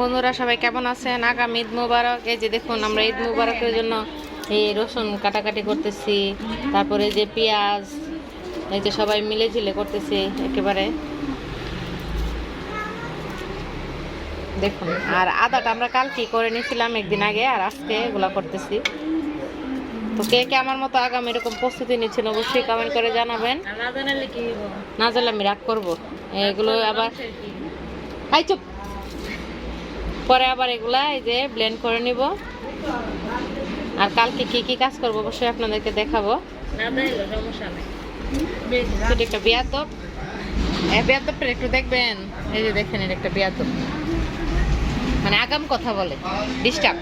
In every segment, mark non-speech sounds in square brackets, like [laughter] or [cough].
বন্ধুরা সবাই কেমন আছেন? আগামী ঈদ মুবারক। এই যে দেখুন আমরা ঈদ মুবারকের জন্য এই রসুন কাটাকাটি করতেছি। তারপরে যে পেঁয়াজ এই যে সবাই মিলে ঝিলে করতেছি একেবারে। দেখুন আর আদাটা আমরা কালকে করে নিয়েছিলাম একদিন আগে আর আজকে এগুলা করতেছি। তো কে কে আমার মতো আগামী এরকম প্রস্তুতি নিচ্ছেন অবশ্যই কমেন্ট করে জানাবেন। না জানালে কি না জানলে আমি রাগ করব। এগুলো আবার আই চুপ। পরে আবার এগুলা এই যে ব্লেন্ড করে নিব। আর কালকে কি কি কাজ করব অবশ্যই আপনাদেরকে দেখাবো। এটা একটা বিয়াদব। বিয়াদবটা একটু দেখবেন। এই যে দেখেন এটা একটা বিয়াদব। মানে আগাম কথা বলে ডিস্টার্ব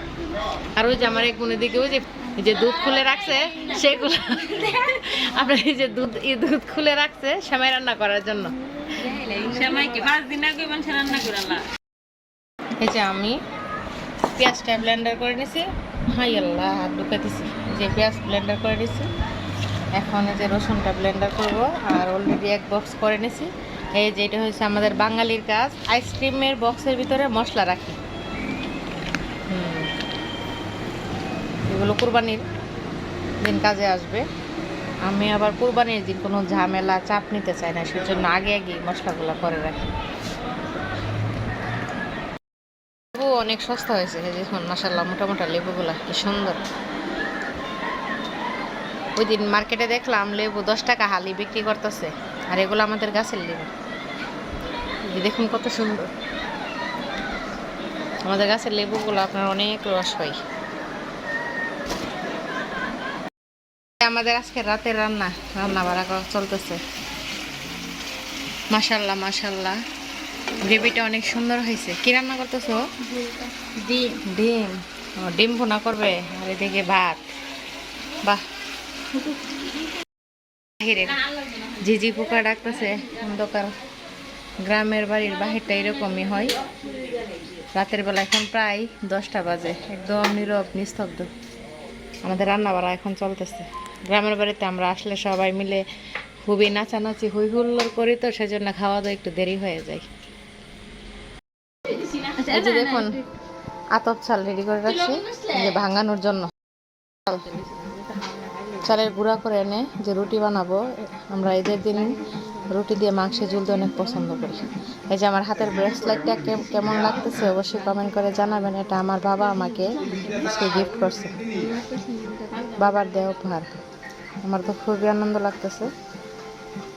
আর ওই যে আমার এক বোনের দিকে ওই যে এই যে দুধ খুলে রাখছে সেগুলো [laughs] আপনার এই যে দুধ এই দুধ খুলে রাখছে সেমাই রান্না করার জন্য। সেমাই কি? পাঁচ দিন আগে মানুষ রান্না করে এই যে আমি পেঁয়াজটা ব্লেন্ডার করে নিছি। হাই আল্লাহ, হাত ঢুকে দিছি। যে পেঁয়াজ ব্লেন্ডার করে নিছি। এখন এই যে রসুনটা ব্লেন্ডার করব আর অলরেডি এক বক্স করে নিছি। এই যে এটা হচ্ছে আমাদের বাঙালির কাজ আইসক্রিমের বক্সের ভিতরে মশলা রাখি। এগুলো কুরবানির দিন কাজে আসবে। আমি আবার কুরবানির দিন কোনো ঝামেলা, চাপ নিতে চাই না, সেজন্য আগে আগে মশলাগুলো করে রাখি। অনেক সস্তা হয়েছে। দেখুন মাসাল্লাহ মোটা মোটা লেবুগুলা, কি সুন্দর। ওই দিন মার্কেটে দেখলাম লেবু দশ টাকা হালি বিক্রি করতেছে, আর এগুলো আমাদের গাছের লেবু। দেখুন কত সুন্দর। আমাদের গাছের লেবুগুলো আপনার অনেক রস হয় আমাদের আজকে রাতের রান্না রান্না করা চলতেছে। মাসাল্লাহ মাসাল্লাহ গ্রেভিটা অনেক সুন্দর হয়েছে। কি রান্না করতেছো? ডিম। ডিম? ডিম ভুনা করবে? আর এদিকে ভাত। বাহ। ঝিঝি পোকা ডাকতেছে অন্ধকার। গ্রামের বাড়ির বাহিরটা এরকমই হয়। রাতের বেলা এখন প্রায় দশটা বাজে একদম নীরব নিস্তব্ধ। আমাদের রান্না বাড়া এখন চলতেছে। গ্রামের বাড়িতে আমরা আসলে সবাই মিলে খুবই নাচানাচি হই হুল্লোড় করি তো সেজন্য খাওয়া দাওয়া একটু দেরি হয়ে যায়। এই যে দেখুন আতপ চাল রেডি করে রাখছি। যে ভাঙানোর জন্য। চাল। চালের গুঁড়া করে এনে যে রুটি বানাবো আমরা ঈদের দিন রুটি দিয়ে মাংসের ঝুলতে অনেক পছন্দ করি। এই যে আমার হাতের ব্রেসলেটটা কেমন লাগতেছে অবশ্যই কমেন্ট করে জানাবেন। এটা আমার বাবা আমাকে আজকে গিফট করছে। বাবার দেহ উপহার। আমার তো খুবই আনন্দ লাগতেছে।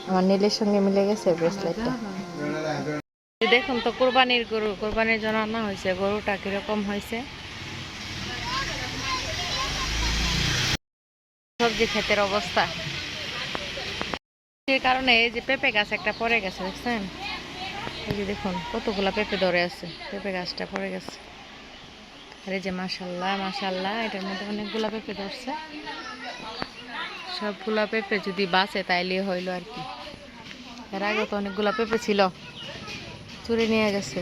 আমার নীলের সঙ্গে মিলে গেছে ব্রেসলেটটা দেখুন তো কোরবানির গরু, কোরবানির জন্য হয়েছে, গরুটা কীরকম হয়েছে? সবজি ক্ষেতের অবস্থা। সেই কারণে এই যে পেঁপে গাছ একটা পড়ে গেছে, দেখছেন? এই যে দেখুন, কতগুলা পেঁপে ধরে আছে, পেঁপে গাছটা পড়ে গেছে। আর এই যে মাসাল্লাহ মাসাল্লাহ এটার মধ্যে অনেকগুলা পেঁপে ধরছে। সবগুলা পেঁপে যদি বাঁচে তাইলে হইল আর কি। এর আগে তো অনেকগুলা পেঁপে ছিল। চুরি নিয়ে গেছে।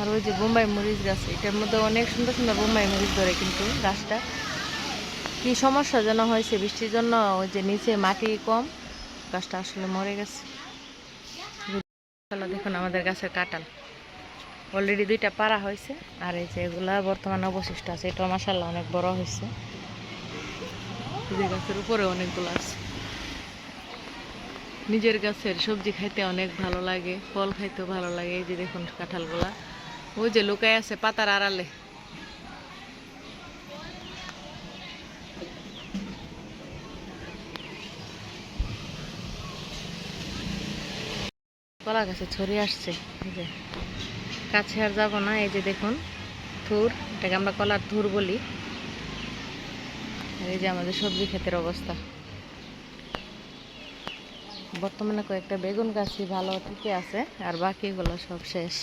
আর ওই যে বোম্বাই মরিচ গাছ, এটার মধ্যে অনেক সুন্দর সুন্দর বোম্বাই মরিচ ধরে কিন্তু গাছটা। কি সমস্যা যেন হয়েছে বৃষ্টির জন্য, ওই যে নিচে মাটি কম, গাছটা আসলে মরে গেছে। দেখুন আমাদের গাছের কাঁঠাল। অলরেডি দুইটা পাড়া হয়েছে, আর এই যে এগুলা বর্তমানে অবশিষ্ট আছে এটা মাসাল্লাহ অনেক বড় হয়েছে। গাছের উপরে অনেকগুলো আছে। নিজের গাছের সবজি খাইতে অনেক ভালো লাগে, ফল খাইতেও ভালো লাগে, এই যে দেখুন কাঁঠালগুলা। ওই যে লুকায় আছে পাতার আড়ালে। কলা গাছে ছড়িয়ে আসছে, এই যে। কাছে আর যাব না, এই যে দেখুন থুর, এটাকে আমরা কলার থুর বলি। এই যে আমাদের সবজি ক্ষেতের অবস্থা। বর্তমানে কয়েকটা বেগুন গাছই ভালো টিকে আছে, আর বাকিগুলো সব শেষ।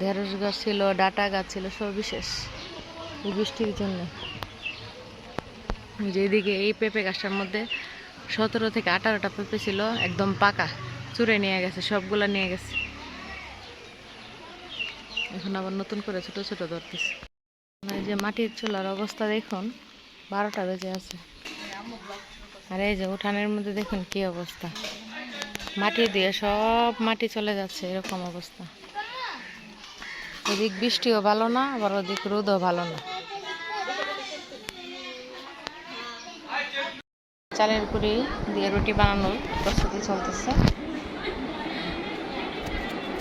ঢেঁড়স গাছ ছিল, ডাটা গাছ ছিল, সবই শেষ বৃষ্টির জন্য। যেদিকে এই পেঁপে গাছটার মধ্যে সতেরো থেকে আঠারোটা পেঁপে ছিল, একদম পাকা, চুরে নিয়ে গেছে, সবগুলা নিয়ে গেছে। এখন আবার নতুন করে ছোট ছোট ধরতেছে। এই যে মাটির চুলার অবস্থা দেখুন, বারোটা বেজে আছে। আর এই যে উঠানের মধ্যে দেখুন কি অবস্থা। মাটি দিয়ে সব মাটি চলে যাচ্ছে, এরকম অবস্থা। ওদিক বৃষ্টিও ভালো না, আবার ওদিক রোদও ভালো না। চালের গুঁড়ি দিয়ে রুটি বানানোর প্রস্তুতি চলতেছে।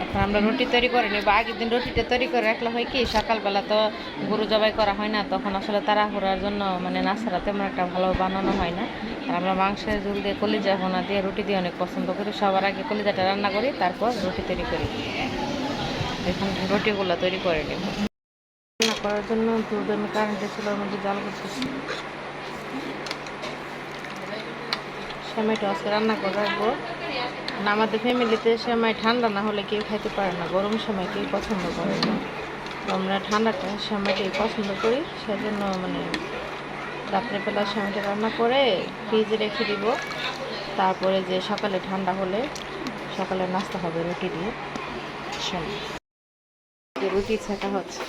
এখন আমরা রুটি তৈরি করে নিই, বা আগের দিন রুটিটা তৈরি করে রাখলে হয় কি, সকালবেলা তো গরু জবাই করা হয় না, তখন আসলে তাড়াহুড়ার জন্য মানে নাস্তাটা তেমন একটা ভালো বানানো হয় না। আর আমরা মাংসের ঝুল দিয়ে কলিজা ভোনা দিয়ে রুটি দিয়ে অনেক পছন্দ করি, সবার আগে কলিজাটা রান্না করি, তারপর রুটি তৈরি করি। এখন রুটিগুলো তৈরি করে নিব। রান্না করার জন্য দুধ আমি কারেন্টের চুলার মধ্যে জল করতেছি। সেমাইটা আজকে রান্না করে রাখব না আমাদের ফ্যামিলিতে সেমাই ঠান্ডা না হলে কেউ খাইতে পারে না, গরম সময় কেউ পছন্দ করে না। আমরা ঠান্ডাটা সেমাইটাই পছন্দ করি, সেজন্য মানে রাত্রেবেলা সেমাইটা রান্না করে ফ্রিজে রেখে দিব। তারপরে যে সকালে ঠান্ডা হলে সকালে নাস্তা হবে রুটি দিয়ে। সেমাই রুটি ছেঁকা হচ্ছে।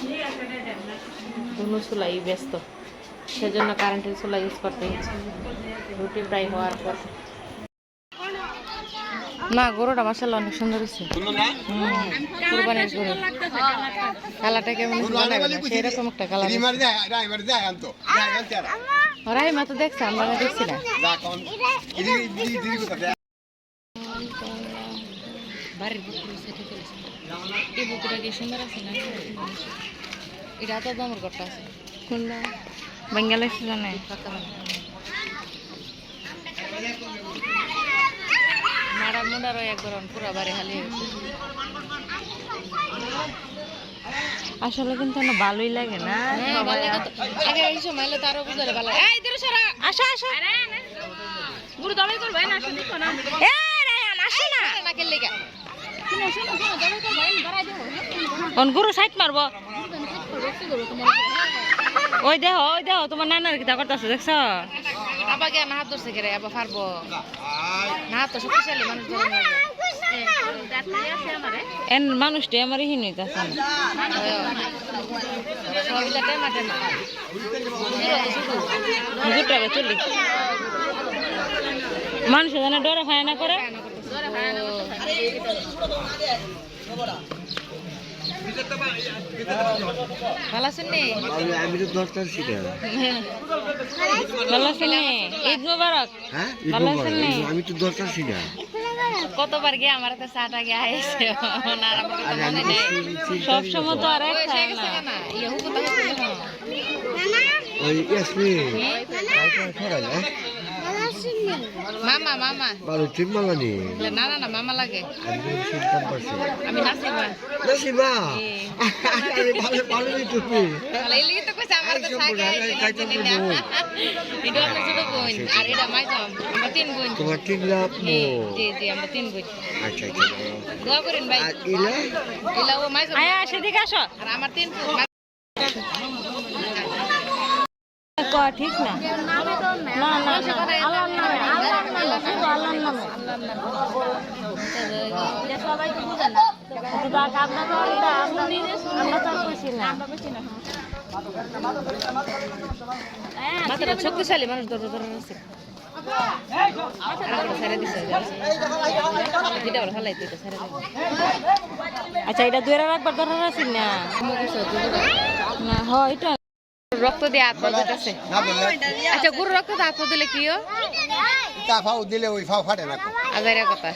দুনো ব্যস্ত। সেজন্য কারেন্টের চুলা ইউজ করতে হচ্ছে। রুটি প্রায় হওয়ার পর। না গরুটা মাসাল্লাহ অনেক সুন্দর হয়েছে। হুম, কুরবানির গরু। কালারটা কেমন সেরকম একটা কালার ওরাই মা তো দেখছে আমরা দেখছি না। বাড়ির বুকুর আছে এই বুকুটা কি সুন্দর আছে না? এটা তো দামর করতে আছে। কোনটা? বেঙ্গালে জানে ফাঁকা বানা মারা মুন্ডারও একবার পুরা বাড়ি হালিয়ে গেছে আসলে কিন্তু ভালোই লাগে না। ভালো লাগে তো। আগে এই সময় এলে তো আরও ভালো এই, দূরে সরা। আসো, আসো। গুরু করবে না আসো না। না, সাইড মারবো? ওই দেহ ওই দেহ তোমার নানার কিতা করতেছে দেখছ? আবার কে না হাত ধরছে কে আবার পারব না হাত তো শক্তিশালী মানুষ ধরে। এন মানুষটা আমার হিন হইতাছে। মানুষ যেন ডরে ভয় না করে আমি তো ঈদ মুবারক। হ্যাঁ আমি শিকার কতবার গিয়ে আমার তো চাটা গিয়ে আইছে? আমার মনে নেই। সব সময় তো আর এক। খায় না। ইয়ে। ওই ইয়াসমিন। না মামা মামা। ভালো ট্রিপ মালানি বলে, না না না মামা লাগে। আমি তো শুনতাম পারছি। আমি নাসিমা। আরে ভালো ভালো নি তুমি। তাহলে এই লিগে তো কইছে আমার তো থাকে। এটা আমার ছোট বোন আর এটা মাইজাম আমরা তিন বোন। তোমার তিন লাভ জি জি জি আমরা তিন বোন। আচ্ছা আচ্ছা। দোয়া করেন ভাই। আর ইলা? এলা ও মাইজাম আয়া সেদিকে আসো। আর আমার তিন বোন। ঠিক না? না না আল্লাহর নামে আল্লাহর নামে। শুধু আল্লাহর নামে সবাই তো বুঝে না। আমরা তো আমরা তো কইছি না। মাথাটা শক্তিশালী মানুষ ধরে ধরে আছে আচ্ছা এটা দরকার আছে না? না হয় এটা রক্ত দিয়ে পা দিতেছে আচ্ছা গুরু রক্ত দিয়ে হাত দিলে কি হয়? তা ফাও দিলে ওই ফাও ফাটে না আজাইরা কথা।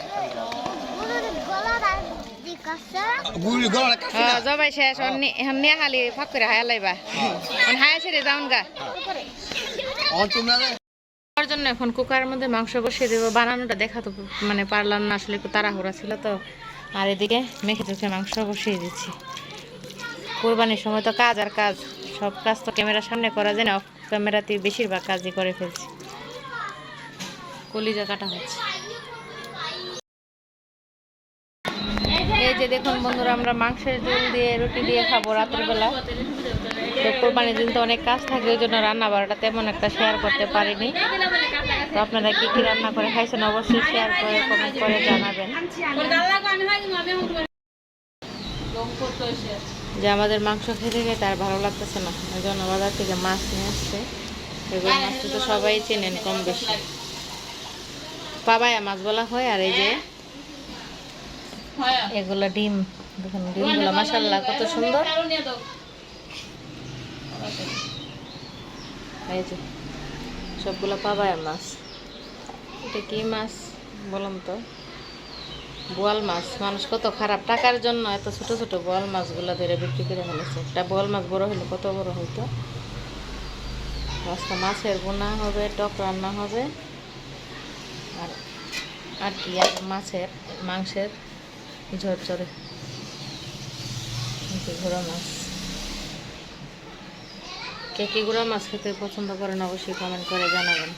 হ্যাঁ জবাই শেষ এখন নিয়ে খালি ফাঁক করে হায়া লাইবা। হায়া ছেড়ে যাউন গা। তার জন্য এখন কুকারের মধ্যে মাংস বসিয়ে দেবো। বানানোটা দেখা তো মানে পারলাম না আসলে একটু তাড়াহুড়া ছিল তো। আর এদিকে মেখে চোখে মাংস বসিয়ে দিচ্ছি। কোরবানির সময় তো কাজ আর কাজ। সব কাজ তো ক্যামেরার সামনে করা যায় না অফ ক্যামেরাতে বেশিরভাগ কাজই করে ফেলছি। কলিজা কাটা হচ্ছে। এই যে দেখুন বন্ধুরা আমরা মাংসের ঝোল দিয়ে রুটি দিয়ে খাব রাত্রিবেলা। তো কোরবানির দিন তো অনেক কাজ থাকে ওই জন্য রান্না বাড়াটা তেমন একটা শেয়ার করতে পারিনি। তো আপনারা কি কি রান্না করে খাইছেন অবশ্যই শেয়ার করে কমেন্ট করে জানাবেন। যে আমাদের মাংস খেতে খেতে তার ভালো লাগতেছে না। ওই জন্য বাজার থেকে মাছ নিয়ে আসছে। এগুলো মাছ তো সবাই চেনেন কম বেশি। পাবায়া মাছ বলা হয়, আর এই যে এগুলো ডিম, দেখুন, ডিমগুলো মাসাল্লাহ কত সুন্দর। এই যে সবগুলো পাবায়া মাছ। এটা কি মাছ বলুন তো? বোয়াল মাছ, মানুষ কত খারাপ। টাকার জন্য এত ছোট ছোট বোয়াল মাছগুলো ধরে বিক্রি করে ফেলেছে। একটা বোয়াল মাছ বড় হলে কত বড় হইতো? আজকে মাছের বোনা হবে, টক রান্না হবে। আর আর কি, আর মাছের, মাংসের ঝরঝরে। ঘোড়া মাছ। কে কি গুঁড়া মাছ খেতে পছন্দ করেন অবশ্যই কমেন্ট করে জানাবেন।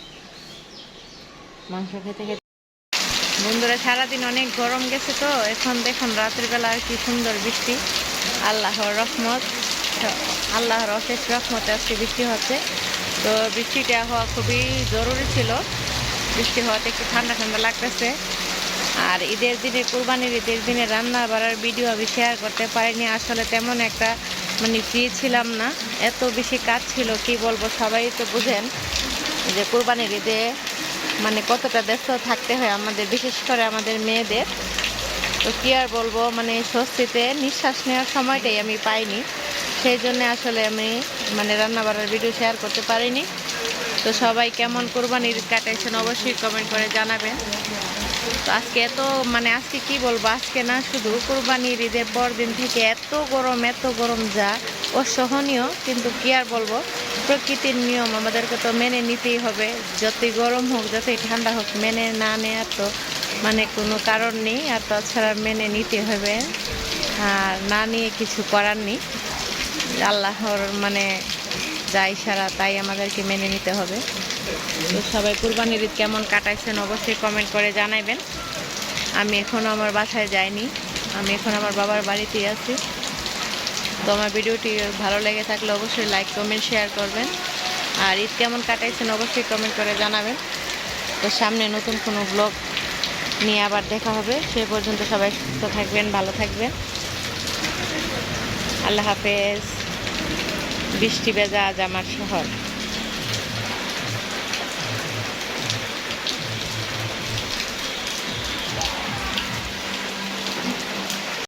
মাংস খেতে খেতে বন্ধুরা, সারাদিন অনেক গরম গেছে তো। এখন দেখুন রাতের বেলা কি সুন্দর বৃষ্টি। আল্লাহর রহমত। আল্লাহর অশেষ রহমতে আজকে বৃষ্টি হচ্ছে। তো বৃষ্টিটা হওয়া খুবই জরুরি ছিল। বৃষ্টি হওয়াতে একটু ঠান্ডা ঠান্ডা লাগতেছে। আর ঈদের দিনে, কোরবানির ঈদের দিনে রান্না বাড়ার ভিডিও আমি শেয়ার করতে পারিনি। আসলে তেমন একটা মানে ফ্রি ছিলাম না। এত বেশি কাজ ছিল, কি বলব, সবাই তো বুঝেন যে কোরবানির ঈদে মানে কতটা ব্যস্ত থাকতে হয় আমাদের, বিশেষ করে আমাদের মেয়েদের। তো কী আর বলব মানে স্বস্তিতে নিঃশ্বাস নেওয়ার সময়টাই আমি পাইনি। সেই জন্য আসলে আমি মানে রান্না বাড়ার ভিডিও শেয়ার করতে পারিনি। তো সবাই কেমন কোরবানির কাটাইছেন অবশ্যই কমেন্ট করে জানাবেন। তো আজকে এত মানে আজকে কি বলব, আজকে না শুধু কোরবানির ঈদের পর দিন থেকে এত গরম এত গরম যা অসহনীয়, কিন্তু কি আর বলব। প্রকৃতির নিয়ম আমাদেরকে তো মেনে নিতেই হবে। যতই গরম হোক, যতই ঠান্ডা হোক, মেনে না নেওয়ার তো মানে কোনো কারণ নেই। আর তাছাড়া মেনে নিতে হবে। আর না নিয়ে কিছু করার নেই। আল্লাহর মানে যা ইশারা তাই আমাদেরকে মেনে নিতে হবে। তো সবাই কুরবানির ঈদ কেমন কাটাইছেন অবশ্যই কমেন্ট করে জানাবেন আমি এখনও আমার বাসায় যাইনি। আমি এখন আমার বাবার বাড়িতেই আছি। তো আমার ভিডিওটি ভালো লেগে থাকলে অবশ্যই লাইক কমেন্ট শেয়ার করবেন। আর ঈদ কেমন কাটাইছেন অবশ্যই কমেন্ট করে জানাবেন। তো সামনে নতুন কোনো ব্লগ নিয়ে আবার দেখা হবে। সে পর্যন্ত সবাই সুস্থ থাকবেন, ভালো থাকবেন। আল্লাহ হাফেজ। বৃষ্টি ভেজা আজ আমার শহর।